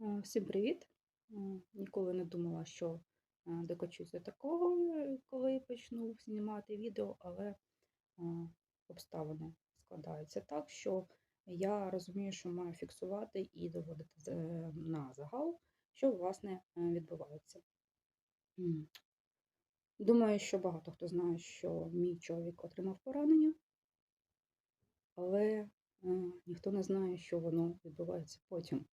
Е, Всім привіт! Е, Ніколи не думала, що е, докочусь до такого, коли почну знімати відео, але обставини складаються так, що я розумію, що маю фіксувати і доводити на загал, що власне відбувається. Думаю, що багато хто знає, що мій чоловік отримав поранення, але ніхто не знає, що воно відбувається потім.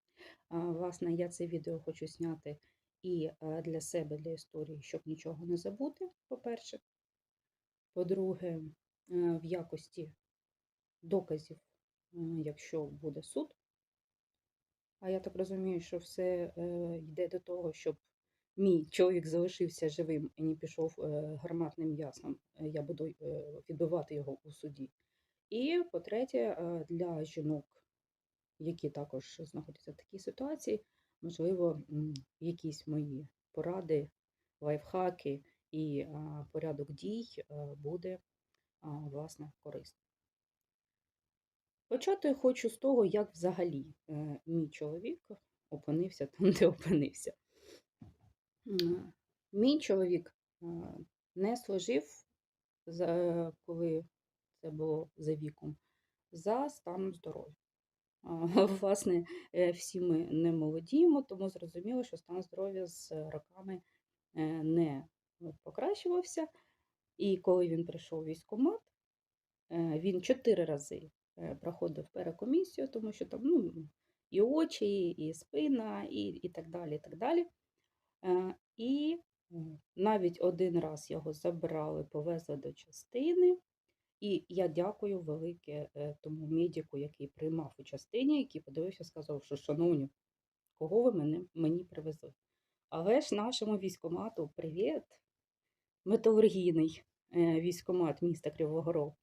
Власне, я це відео хочу зняти і е, для себе, для історії, щоб нічого не забути, по-перше. По-друге, е, в якості доказів, е, якщо буде суд. А я так розумію, що все йде до того, щоб мій чоловік залишився живим і не пішов гарматним м'ясом. Е, Я буду відбивати його у суді. І по-третє, для жінок, які також знаходяться в такій ситуації, можливо, якісь мої поради, лайфхаки і порядок дій е, буде власне корисним. Почати хочу з того, як взагалі е, мій чоловік опинився там, де опинився. Мій чоловік е, не служив, коли це було за віком, за станом здоров'я. Власне, е, всі ми не молодіємо, тому зрозуміло, що стан здоров'я з роками е, не покращувався. І коли він прийшов в військкомат, е, він чотири рази е, проходив перекомісію, тому що там ну, і очі, і спина, і, і так далі. І, так далі. Е, і е, навіть один раз його забрали, повезли до частини. І я дякую велике е, тому медику, який приймав у частині, який подивився, сказав, що шановні, кого ви мене, мені привезли. Але ж нашому військомату привіт, металургійний е, військомат міста Кривого Рогу.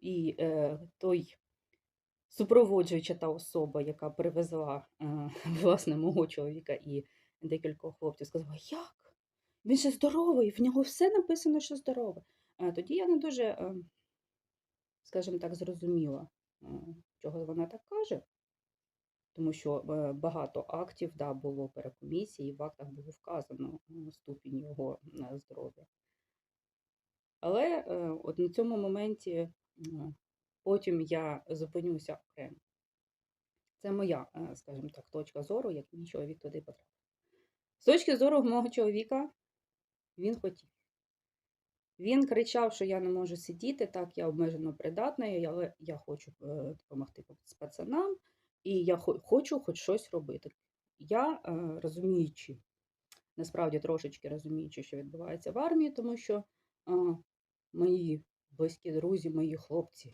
І е, той супроводжуюча та особа, яка привезла е, власне мого чоловіка і декількох хлопців, сказала, як? Він же здоровий, в нього все написано, що здорове. Е, Тоді я не дуже, е, скажімо так, зрозуміла, е, чого вона так каже, тому що багато актів да, було перекомісії, в актах було вказано ступінь його здоров'я. Але от на цьому моменті потім я зупинюся окремо. Це моя, скажімо так, точка зору, як мій чоловік туди потрапив. З точки зору мого чоловіка, він хотів. Він кричав, що я не можу сидіти, так, я обмежено придатна, але я хочу е, допомогти пацанам, і я хочу хоч щось робити. Я, е, розуміючи, насправді трошечки розуміючи, що відбувається в армії, тому що мої близькі друзі, мої хлопці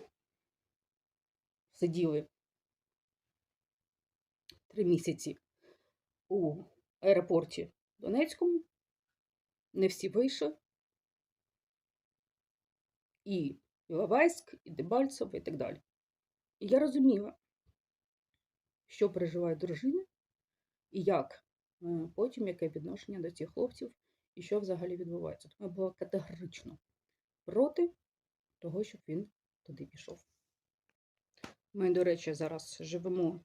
сиділи три місяці у аеропорті Донецькому, не всі вийшли. І Іловайськ, і Дебальцево, і так далі. І я розуміла, що переживають дружини, і як е, потім яке відношення до цих хлопців, і що взагалі відбувається. Тому я була категорично проти того, щоб він туди пішов. Ми, до речі, зараз живемо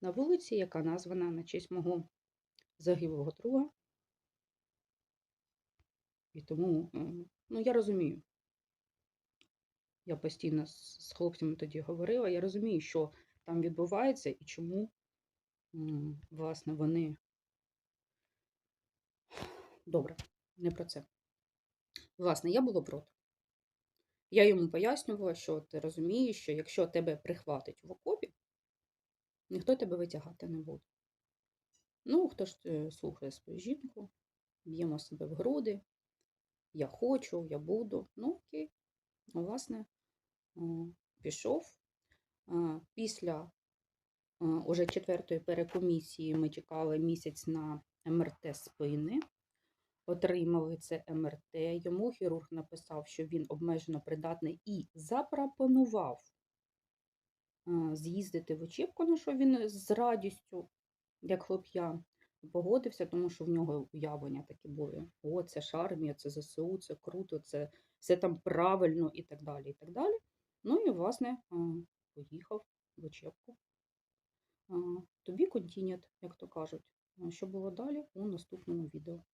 на вулиці, яка названа на честь мого загиблого друга. І тому, ну, я розумію. Я постійно з хлопцями тоді говорила. Я розумію, що там відбувається і чому, власне, вони. Добре, не про це. Власне, я була проти. Я йому пояснювала, що ти розумієш, що якщо тебе прихватить в окопі, ніхто тебе витягати не буде. Ну, хто ж е, слухає свою жінку, б'ємо себе в груди, я хочу, я буду. Ну, окей. Ну, власне, пішов. Після уже четвертої перекомісії ми чекали місяць на МРТ спини. Отримали це МРТ. Йому хірург написав, що він обмежено придатний і запропонував з'їздити в учебку, на що він з радістю, як хлоп'я, погодився, тому що в нього уявлення такі були. О, це ж армія, це ЗСУ, це круто, це все там правильно і так далі. і так далі. Ну і, власне, поїхав в Очепку. Тобі be як то кажуть. Що було далі у наступному відео.